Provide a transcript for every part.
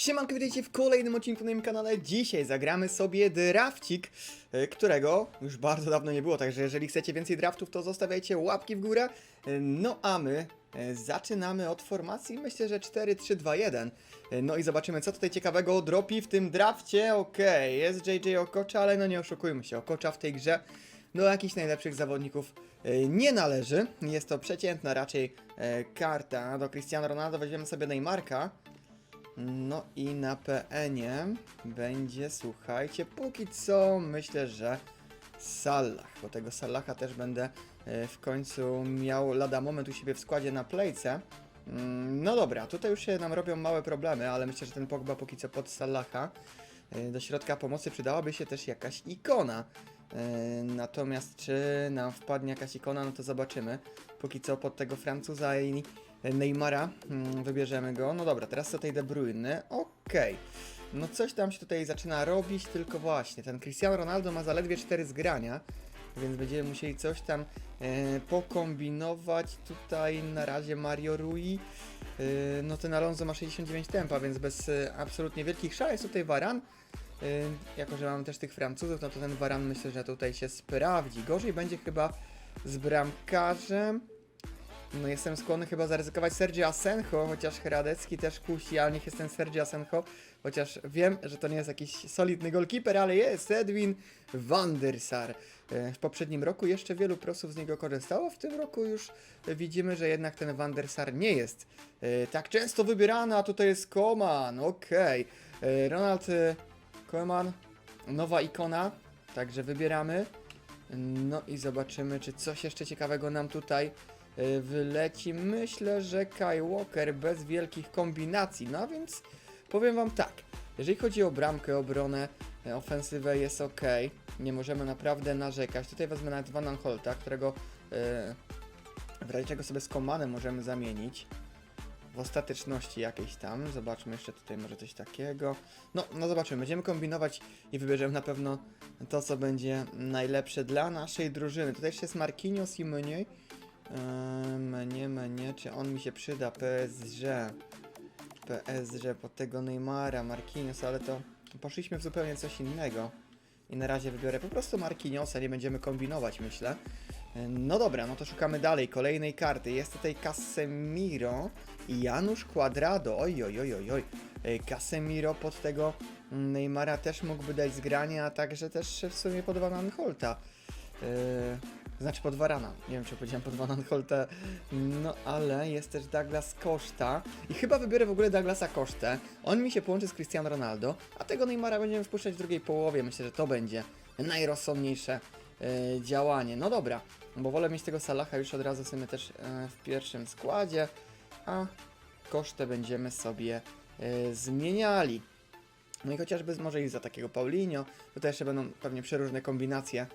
Siemanko, witajcie w kolejnym odcinku na moim kanale. Dzisiaj zagramy sobie drafcik, e, którego już bardzo dawno nie było, także jeżeli chcecie więcej draftów, to zostawiajcie łapki w górę. E, No a my e, zaczynamy od formacji, myślę, że 4-3-2-1. E, No i zobaczymy, co tutaj ciekawego dropi w tym drafcie. Okej, jest JJ Okocza, ale no nie oszukujmy się, Okocza w tej grze do jakichś najlepszych zawodników nie należy. Jest to przeciętna raczej karta. Do Cristiano Ronaldo weźmiemy sobie Neymarka. No i na PN-ie będzie, słuchajcie, póki co myślę, że Salah, bo tego Salaha też będę e, w końcu miał lada moment u siebie w składzie na plejce. Mm, No dobra, tutaj już się nam robią małe problemy, ale myślę, że ten Pogba póki co pod Salaha. E, Do środka pomocy przydałaby się też jakaś ikona. E, Natomiast czy nam wpadnie jakaś ikona, no to zobaczymy. Póki co pod tego Francuza i Neymara mm, wybierzemy go. No dobra, teraz tutaj De Bruyne. Okej. No coś tam się tutaj zaczyna robić, tylko właśnie ten Cristiano Ronaldo ma zaledwie 4 zgrania, więc będziemy musieli coś tam e, pokombinować. Tutaj na razie Mario Rui. E, no ten Alonso ma 69 tempa, więc bez e, absolutnie wielkich szał jest tutaj Varan. E, jako, że mamy też tych Francuzów, no to ten Varan myślę, że tutaj się sprawdzi. Gorzej będzie chyba z bramkarzem. No jestem skłonny chyba zaryzykować Sergio Asenjo, chociaż Hradecki też kusi, ale niech jest ten Sergio Asenjo, chociaż wiem, że to nie jest jakiś solidny golkiper, ale jest Edwin van der Sar. E, W poprzednim roku jeszcze wielu prosów z niego korzystało, w tym roku już widzimy, że jednak ten van der Sar nie jest e, tak często wybierany, a tutaj jest Koman, okej. E, Ronald Koeman, nowa ikona, także wybieramy. No i zobaczymy, czy coś jeszcze ciekawego nam tutaj wyleci. Myślę, że Kai Walker bez wielkich kombinacji. No a więc powiem Wam tak. Jeżeli chodzi o bramkę, obronę, y, ofensywę jest ok. Nie możemy naprawdę narzekać. Tutaj wezmę nawet Van Aanholta, którego y, w razie czego sobie z Komanem możemy zamienić. W ostateczności jakiejś tam. Zobaczmy jeszcze tutaj może coś takiego. No, no zobaczymy. Będziemy kombinować i wybierzemy na pewno to, co będzie najlepsze dla naszej drużyny. Tutaj jeszcze jest Marquinhos i Meunier. Eee, Mnie, mnie, czy on mi się przyda? PSG. PSG pod tego Neymara, Marquinhos, ale to poszliśmy w zupełnie coś innego. I na razie wybiorę po prostu Marquinhosa, nie będziemy kombinować, myślę. No dobra, no to szukamy dalej, kolejnej karty. Jest tutaj Casemiro i Janusz Quadrado. Oj, oj, oj, oj, oj. Casemiro pod tego Neymara też mógłby dać zgranie, a także też w sumie pod Van Aanholta. Yy, znaczy pod Varana. Nie wiem, czy powiedziałem pod Van Aanholta. No ale jest też Douglas Costa. I chyba wybiorę w ogóle Douglasa Costa. On mi się połączy z Cristiano Ronaldo, a tego Neymara będziemy wpuszczać w drugiej połowie. Myślę, że to będzie najrozsądniejsze yy, działanie. No dobra, bo wolę mieć tego Salaha już od razu sobie też yy, w pierwszym składzie, a kosztę będziemy sobie yy, zmieniali. No i chociażby może i za takiego Paulinho. Tutaj jeszcze będą pewnie przeróżne kombinacje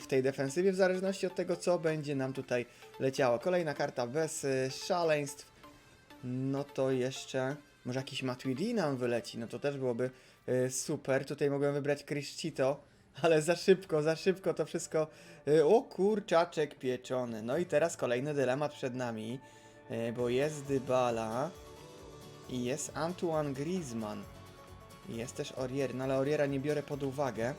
w tej defensywie, w zależności od tego, co będzie nam tutaj leciało. Kolejna karta bez e, szaleństw. No to jeszcze może jakiś Matuidi nam wyleci, no to też byłoby e, super. Tutaj mogłem wybrać Criscito, ale za szybko, za szybko to wszystko. e, O kurczaczek pieczony. No i teraz kolejny dylemat przed nami, e, bo jest Dybala i jest Antoine Griezmann. Jest też Orier, no ale Oriera nie biorę pod uwagę.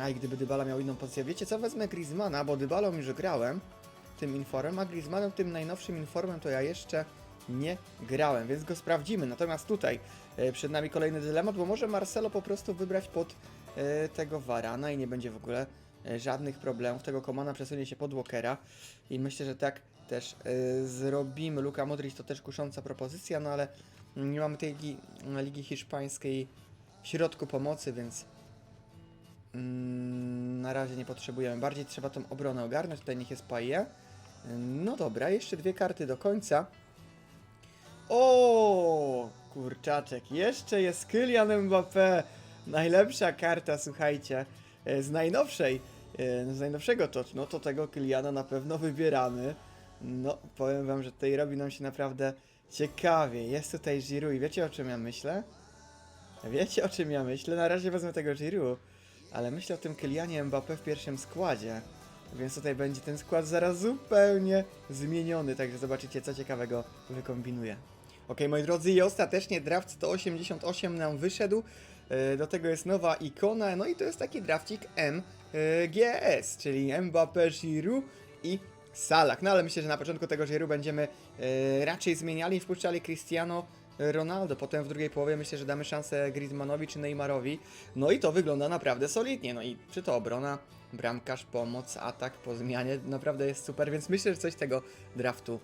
A i gdyby Dybala miał inną pozycję, wiecie co, wezmę Griezmana, bo Dybalą już grałem tym informem, a Griezmannem tym najnowszym informem to ja jeszcze nie grałem, więc go sprawdzimy. Natomiast tutaj e, przed nami kolejny dylemat, bo może Marcelo po prostu wybrać pod e, tego Varana i nie będzie w ogóle e, żadnych problemów. Tego Komana przesunie się pod Walkera i myślę, że tak też zrobimy. Luka Modric to też kusząca propozycja, no ale nie mamy tej ligi, ligi hiszpańskiej w środku pomocy, więc mm, na razie nie potrzebujemy. Bardziej trzeba tą obronę ogarnąć. Tutaj niech jest Paje. No dobra, jeszcze dwie karty do końca. O, kurczaczek, jeszcze jest Kylian Mbappé. Najlepsza karta, słuchajcie, e, z najnowszej, e, z najnowszego touch. No to tego Kyliana na pewno wybieramy. No, powiem wam, że tutaj robi nam się naprawdę ciekawie. Jest tutaj Giroud i wiecie o czym ja myślę? Wiecie o czym ja myślę? Na razie wezmę tego Giroud, ale myślę o tym Kylianie Mbappé w pierwszym składzie. Więc tutaj będzie ten skład zaraz zupełnie zmieniony, także zobaczycie co ciekawego wykombinuję. Ok, moi drodzy, i ostatecznie draft 188 nam wyszedł. E, Do tego jest nowa ikona, no i to jest taki drafcik MGS, czyli Mbappé, Giroud i Salah. No ale myślę, że na początku tego Giroud będziemy e, raczej zmieniali wpuszczali Cristiano Ronaldo. Potem w drugiej połowie myślę, że damy szansę Griezmannowi czy Neymarowi. No i to wygląda naprawdę solidnie. No i czy to obrona, bramkarz, pomoc, atak po zmianie, naprawdę jest super, więc myślę, że coś tego draftu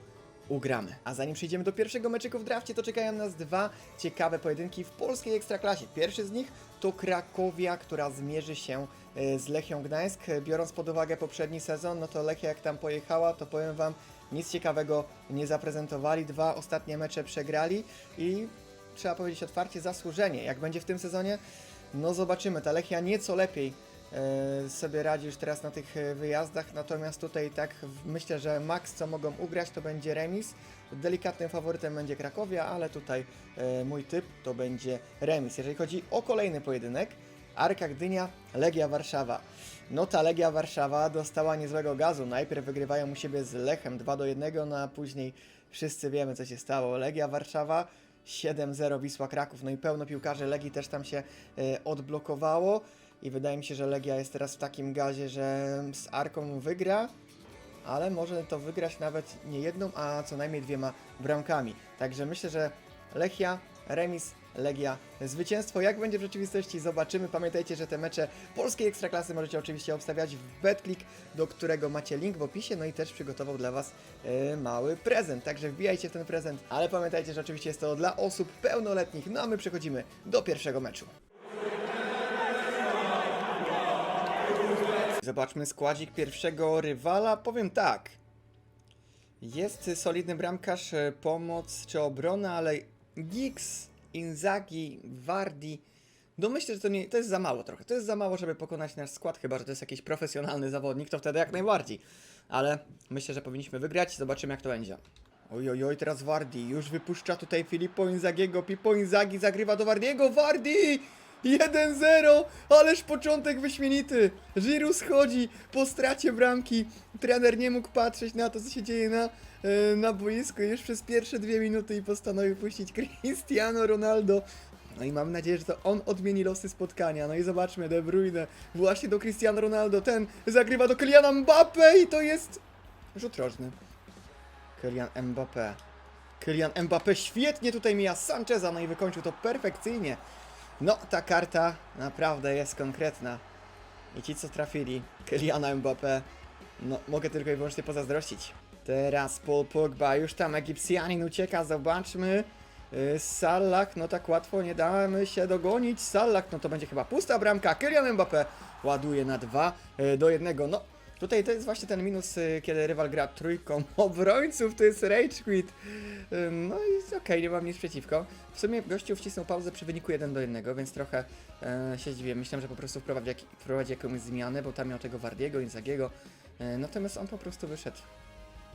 ugramy. A zanim przejdziemy do pierwszego meczyku w drafcie, to czekają nas dwa ciekawe pojedynki w polskiej Ekstraklasie. Pierwszy z nich to Krakowia, która zmierzy się e, z Lechią Gdańsk. Biorąc pod uwagę poprzedni sezon, no to Lechia jak tam pojechała, to powiem Wam, nic ciekawego nie zaprezentowali. Dwa ostatnie mecze przegrali i trzeba powiedzieć otwarcie zasłużenie. Jak będzie w tym sezonie? No zobaczymy. Ta Lechia nieco lepiej e, sobie radzi już teraz na tych e, wyjazdach, natomiast tutaj tak myślę, że maks co mogą ugrać to będzie remis. Delikatnym faworytem będzie Krakowia, ale tutaj e, mój typ to będzie remis. Jeżeli chodzi o kolejny pojedynek, Arka Gdynia, Legia Warszawa. No ta Legia Warszawa dostała niezłego gazu. Najpierw wygrywają u siebie z Lechem 2 do 1, no a później wszyscy wiemy co się stało. Legia Warszawa 7-0 Wisła Kraków. No i pełno piłkarzy Legii też tam się e, odblokowało. I wydaje mi się, że Legia jest teraz w takim gazie, że z Arką wygra, ale może to wygrać nawet nie jedną, a co najmniej dwiema bramkami. Także myślę, że Lechia, remis, Legia, zwycięstwo. Jak będzie w rzeczywistości, zobaczymy. Pamiętajcie, że te mecze polskiej ekstraklasy możecie oczywiście obstawiać w BetClick, do którego macie link w opisie, no i też przygotował dla Was e, mały prezent. Także wbijajcie w ten prezent, ale pamiętajcie, że oczywiście jest to dla osób pełnoletnich. No a my przechodzimy do pierwszego meczu. Zobaczmy składzik pierwszego rywala. Powiem tak. Jest solidny bramkarz, e, pomoc czy obrona, ale Giggs, Inzaghi, Vardy. No myślę, że to, nie, to jest za mało trochę. To jest za mało, żeby pokonać nasz skład, chyba że to jest jakiś profesjonalny zawodnik, to wtedy jak najbardziej. Ale myślę, że powinniśmy wygrać. Zobaczymy jak to będzie. Oj, oj, oj, teraz Wardi już wypuszcza tutaj Filippo Inzagiego. Pippo Inzaghi zagrywa do Wardiego. Wardi! 1-0! Ależ początek wyśmienity! Giroud schodzi po stracie bramki. Trener nie mógł patrzeć na to, co się dzieje na, e, na boisku już przez pierwsze dwie minuty i postanowił puścić Cristiano Ronaldo. No i mam nadzieję, że to on odmieni losy spotkania. No i zobaczmy, De Bruyne właśnie do Cristiano Ronaldo. Ten zagrywa do Kyliana Mbappe i to jest rzut rożny. Kylian Mbappé. Kylian Mbappé świetnie tutaj mija Sancheza, no i wykończył to perfekcyjnie. No, ta karta naprawdę jest konkretna. I ci, co trafili Kyliana Mbappé, no, mogę tylko i wyłącznie pozazdrościć. Teraz Paul Pogba, już tam Egipcjanin ucieka, zobaczmy. Yy, Salah, no tak łatwo nie damy się dogonić. Salah, no to będzie chyba pusta bramka. Kylian Mbappé ładuje na 2 do 1. No, tutaj to jest właśnie ten minus, yy, kiedy rywal gra trójką obrońców, to jest rage quit. No i okej, nie mam nic przeciwko. W sumie gościu wcisnął pauzę przy wyniku 1 do 1, więc trochę e, się dziwię. Myślałem, że po prostu wprowadzi, jak, wprowadzi jakąś zmianę, bo tam miał tego Wardiego, Inzagiego. E, natomiast on po prostu wyszedł.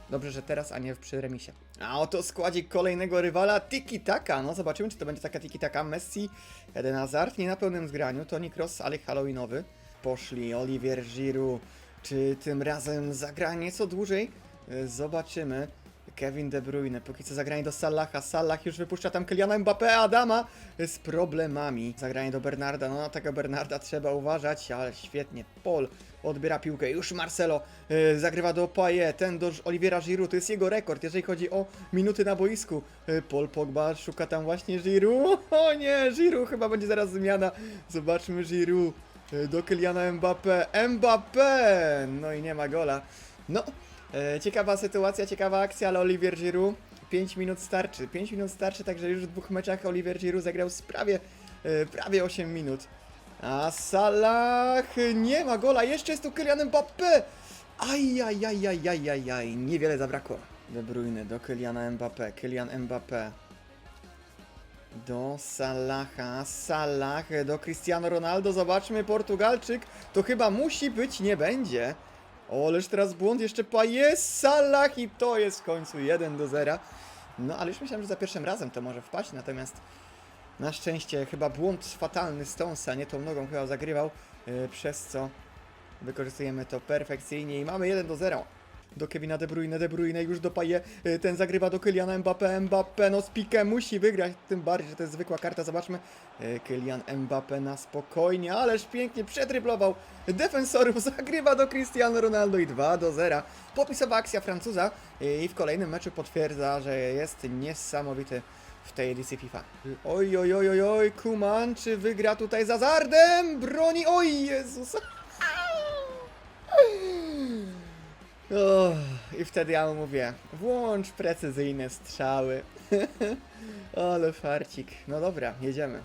Dobrze, że teraz, a nie przy remisie. A oto składzik kolejnego rywala, Tiki Taka. No zobaczymy, czy to będzie taka Tiki Taka. Messi, Eden Hazard, nie na pełnym zgraniu. Toni Kroos, ale Halloweenowy. Poszli Olivier Giroud. Czy tym razem zagra nieco dłużej? E, Zobaczymy. Kevin De Bruyne, póki co zagranie do Salaha. Salah już wypuszcza tam Kyliana Mbappé, Adama z problemami. Zagranie do Bernarda, no na tego Bernarda trzeba uważać, ale świetnie. Paul odbiera piłkę, już Marcelo e, zagrywa do Paye, ten do Oliviera Giroud, to jest jego rekord, jeżeli chodzi o minuty na boisku. E, Paul Pogba szuka tam właśnie Giroud, o nie, Giroud chyba będzie zaraz zmiana. Zobaczmy Giroud e, do Kyliana Mbappé, Mbappé, no i nie ma gola. No, E, ciekawa sytuacja, ciekawa akcja, ale Olivier Giroud 5 minut starczy. 5 minut starczy, także już w dwóch meczach Olivier Giroud zagrał prawie, e, prawie 8 minut. A Salah nie ma gola, jeszcze jest tu Kylian Mbappé! Ajajajajajajaj, niewiele zabrakło. De Bruyne do Kyliana Mbappé, Kylian Mbappé. Do Salaha, Salah do Cristiano Ronaldo, zobaczmy, Portugalczyk, to chyba musi być, nie będzie. O, ależ teraz błąd jeszcze Payet, Salah i to jest w końcu 1 do 0. No, ale już myślałem, że za pierwszym razem to może wpaść, natomiast na szczęście chyba błąd fatalny Stonesa, nie tą nogą chyba zagrywał, yy, przez co wykorzystujemy to perfekcyjnie i mamy 1 do 0. do Kevina De Bruyne, De Bruyne już do Paje, y, ten zagrywa do Kyliana Mbappé, Mbappé no z musi wygrać, tym bardziej, że to jest zwykła karta, zobaczmy, Y, Kylian Mbappé na spokojnie, ależ pięknie przedryblował defensorów, zagrywa do Cristiano Ronaldo i 2 do 0. Popisowa akcja Francuza y, i w kolejnym meczu potwierdza, że jest niesamowity w tej edycji FIFA. Oj, oj, oj, oj, oj, Kuman, czy wygra tutaj z Hazardem? Broni, oj, Jezus! I wtedy ja mu mówię, włącz precyzyjne strzały. Ale farcik. No dobra, jedziemy.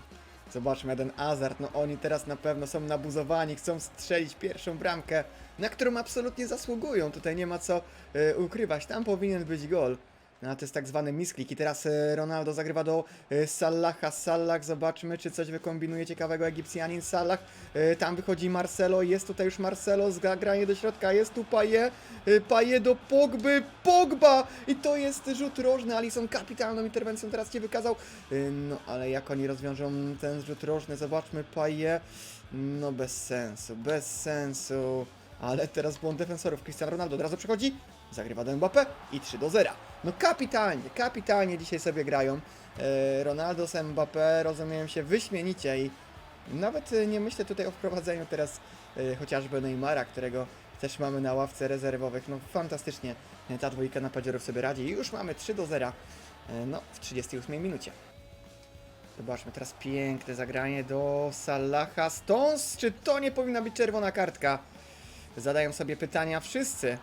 Zobaczmy, jeden Azard, no oni teraz na pewno są nabuzowani, chcą strzelić pierwszą bramkę, na którą absolutnie zasługują. Tutaj nie ma co e, ukrywać, tam powinien być gol. No, to jest tak zwany misklik i teraz e, Ronaldo zagrywa do e, Salaha. Salah, zobaczmy czy coś wykombinuje ciekawego Egipcjanin. Salah, e, tam wychodzi Marcelo, jest tutaj już Marcelo, zagranie do środka, jest tu Paye, e, Paye do Pogby, Pogba! I to jest rzut rożny, Alisson kapitalną interwencją teraz Cię wykazał. No, ale jak oni rozwiążą ten rzut rożny, zobaczmy Paye. No bez sensu, bez sensu. Ale teraz błąd defensorów. Cristiano Ronaldo od razu przychodzi, zagrywa do Mbappé i 3 do 0. No kapitalnie, kapitalnie dzisiaj sobie grają. E, Ronaldo z Mbappé rozumieją się wyśmienicie i nawet e, nie myślę tutaj o wprowadzeniu teraz e, chociażby Neymara, którego też mamy na ławce rezerwowych. No fantastycznie ta dwójka napadźierów sobie radzi i już mamy 3 do 0. E, no w 38 minucie. Zobaczmy teraz piękne zagranie do Salaha. Stones, czy to nie powinna być czerwona kartka? Zadają sobie pytania wszyscy.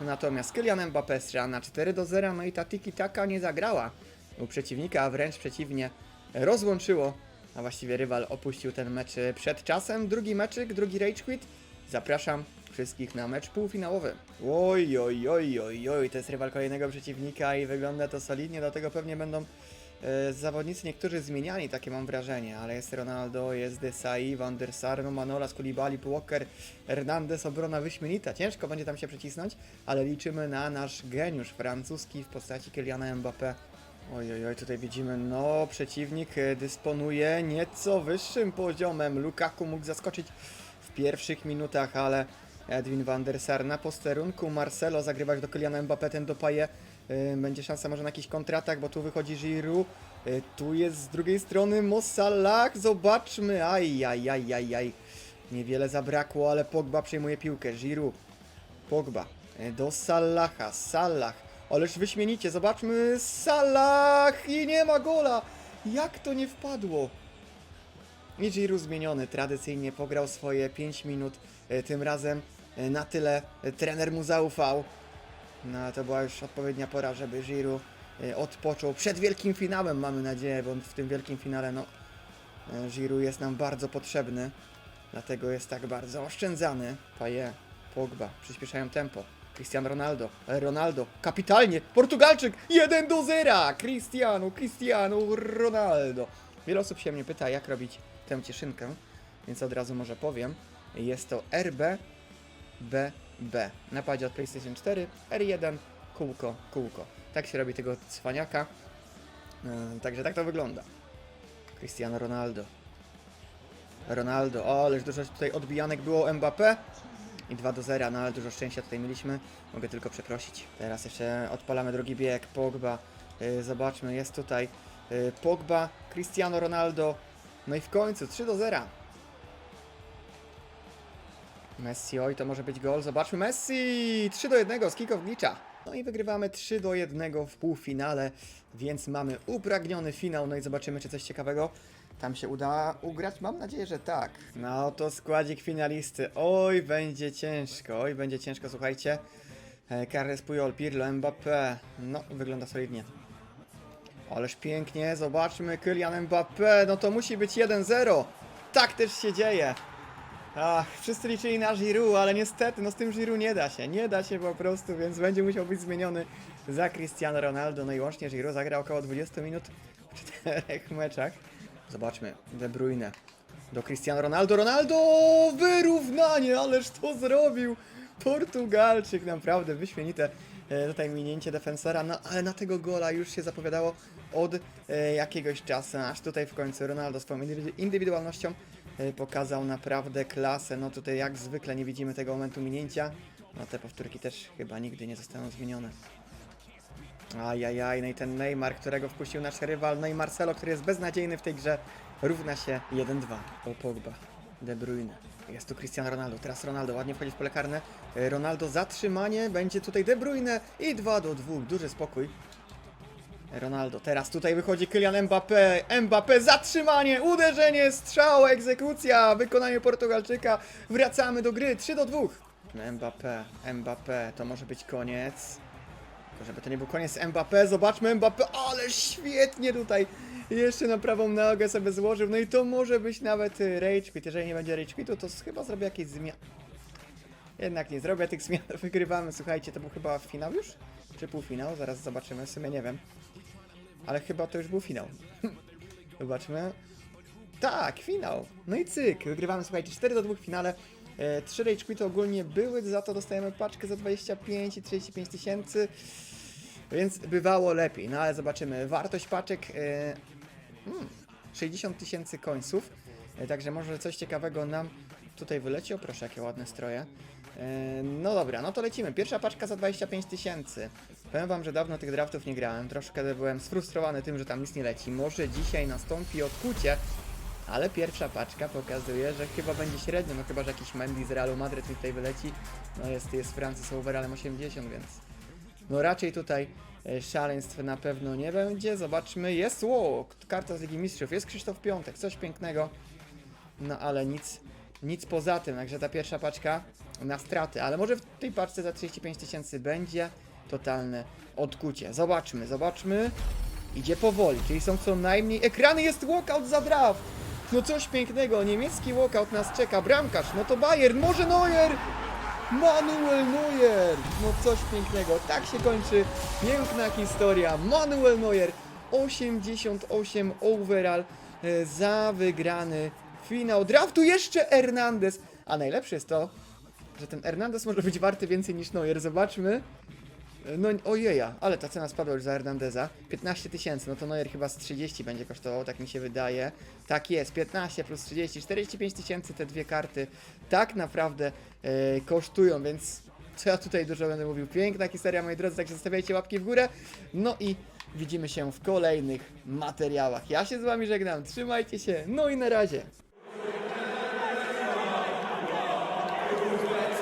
Natomiast Kylian Mbappé strzela na 4 do 0, no i ta tiki taka nie zagrała u przeciwnika, a wręcz przeciwnie, rozłączyło, a właściwie rywal opuścił ten mecz przed czasem. Drugi meczyk, drugi rage quit. Zapraszam wszystkich na mecz półfinałowy. Oj, oj, oj, oj, oj, to jest rywal kolejnego przeciwnika i wygląda to solidnie, dlatego pewnie będą zawodnicy niektórzy zmieniani, takie mam wrażenie, ale jest Ronaldo, jest Desai, Van der Sar, no Manolas, Koulibaly, Walker, Hernandez, obrona wyśmienita. Ciężko będzie tam się przycisnąć, ale liczymy na nasz geniusz francuski w postaci Kyliana Mbappé. Oj, oj, tutaj widzimy, no, przeciwnik e, dysponuje nieco wyższym poziomem. Lukaku mógł zaskoczyć w pierwszych minutach, ale Edwin van der Sar na posterunku. Marcelo zagrywać do Kyliana Mbappé, ten do Paye. E, Będzie szansa może na jakiś kontratak, bo tu wychodzi Giroud. E, Tu jest z drugiej strony Mosalak, zobaczmy. Aj, aj, aj, aj, aj. Niewiele zabrakło, ale Pogba przejmuje piłkę. Giroud, Pogba e, do Salaha, Salah. Ależ wyśmienicie, zobaczmy Salah i nie ma gola. Jak to nie wpadło? I Giroud zmieniony, tradycyjnie pograł swoje 5 minut, e, tym razem na tyle trener mu zaufał. No to była już odpowiednia pora, żeby Giroud e, odpoczął przed wielkim finałem, mamy nadzieję, bo w tym wielkim finale, no, e, Giroud jest nam bardzo potrzebny, dlatego jest tak bardzo oszczędzany. Paje, Pogba, przyspieszają tempo. Cristiano Ronaldo, e, Ronaldo, kapitalnie, Portugalczyk, 1 do 0, Cristiano, Cristiano Ronaldo. Wiele osób się mnie pyta, jak robić tę cieszynkę, więc od razu może powiem. Jest to RB, BB. Napadzie od PlayStation 4, R1, kółko, kółko. Tak się robi tego cwaniaka. E, Także tak to wygląda. Cristiano Ronaldo. Ronaldo, o, ależ dużo tutaj odbijanek było Mbappé. I 2 do 0, no ale dużo szczęścia tutaj mieliśmy. Mogę tylko przeprosić. Teraz jeszcze odpalamy drugi bieg. Pogba. Y, zobaczmy, jest tutaj y, Pogba, Cristiano Ronaldo. No i w końcu 3 do 0. Messi, oj, to może być gol. Zobaczmy, Messi! 3 do 1 z kick-off. No i wygrywamy 3 do 1 w półfinale, więc mamy upragniony finał. No i zobaczymy, czy coś ciekawego tam się uda ugrać. Mam nadzieję, że tak. No to składzik finalisty. Oj, będzie ciężko, oj, będzie ciężko, słuchajcie. E, Carles Puyol, Pirlo, Mbappé. No, wygląda solidnie. Ależ pięknie, zobaczmy, Kylian Mbappé, no to musi być 1-0. Tak też się dzieje. Ach, wszyscy liczyli na Giroud, ale niestety, no z tym Giroud nie da się, nie da się po prostu, więc będzie musiał być zmieniony za Cristiano Ronaldo. No i łącznie Giroud zagra około 20 minut w czterech meczach. Zobaczmy, De Bruyne do Cristiano Ronaldo, Ronaldo, wyrównanie, ależ to zrobił. Portugalczyk, naprawdę wyśmienite e, tutaj minięcie defensora, no ale na tego gola już się zapowiadało od e, jakiegoś czasu, aż tutaj w końcu Ronaldo swoją indywidu- indywidualnością e, pokazał naprawdę klasę, no tutaj jak zwykle nie widzimy tego momentu minięcia, No te powtórki też chyba nigdy nie zostaną zmienione. Ajajaj, no i ten Neymar, którego wpuścił nasz rywal, no i Marcelo, który jest beznadziejny w tej grze, równa się 1-2. O Pogba, De Bruyne. Jest tu Cristiano Ronaldo, teraz Ronaldo ładnie wchodzi w pole karne. E, Ronaldo zatrzymanie, będzie tutaj De Bruyne i 2 do 2, duży spokój. Ronaldo, teraz tutaj wychodzi Kylian Mbappé, Mbappé, zatrzymanie, uderzenie, strzał, egzekucja, wykonanie Portugalczyka, wracamy do gry, 3 do 2. Mbappé, Mbappé, to może być koniec. Tylko żeby to nie był koniec Mbappé, zobaczmy Mbappé, ale świetnie tutaj. Jeszcze na prawą nogę sobie złożył, no i to może być nawet rage quit, jeżeli nie będzie rage quitu, to chyba zrobię jakieś zmiany. Jednak nie zrobię tych zmian, wygrywamy, słuchajcie, to był chyba finał już? Czy półfinał? Zaraz zobaczymy, w sumie nie wiem. Ale chyba to już był finał. Zobaczmy. Tak, finał. No i cyk, wygrywamy, słuchajcie, 4 do 2 w finale. E, 3 rage quity ogólnie były, za to dostajemy paczkę za 25 i 35 tysięcy. Więc bywało lepiej, no ale zobaczymy. Wartość paczek e, hmm, 60 tysięcy końców. E, także może coś ciekawego nam tutaj wyleci. O proszę, jakie ładne stroje. E, no dobra, no to lecimy. Pierwsza paczka za 25 tysięcy. Powiem wam, że dawno tych draftów nie grałem. Troszkę byłem sfrustrowany tym, że tam nic nie leci. Może dzisiaj nastąpi odkucie. Ale pierwsza paczka pokazuje, że chyba będzie średnio, no chyba, że jakiś Mendy z Realu Madryt mi tutaj wyleci. No jest, jest Francis overallem 80, więc no raczej tutaj e, szaleństw na pewno nie będzie. Zobaczmy, jest ło, karta z Ligi Mistrzów, jest Krzysztof Piątek, coś pięknego. No ale nic, nic poza tym, także ta pierwsza paczka na straty, ale może w tej paczce za 35 tysięcy będzie totalne odkucie. Zobaczmy, zobaczmy. Idzie powoli, czyli są co najmniej... Ekrany jest walkout za draft! No coś pięknego, niemiecki walkout nas czeka, bramkarz, no to Bayern, może Neuer! Manuel Neuer! No coś pięknego, tak się kończy piękna historia. Manuel Neuer, 88 overall e, za wygrany finał draftu. Jeszcze Hernandez, a najlepsze jest to, że ten Hernandez może być warty więcej niż Neuer. Zobaczmy. No ojeja, ale ta cena spadła już za Hernandeza. 15 tysięcy, no to Neuer chyba z 30 będzie kosztował, tak mi się wydaje. Tak jest, 15 plus 30, 45 tysięcy te dwie karty tak naprawdę e, kosztują, więc co ja tutaj dużo będę mówił. Piękna historia, moi drodzy, także zostawiajcie łapki w górę. No i widzimy się w kolejnych materiałach. Ja się z wami żegnam, trzymajcie się, no i na razie.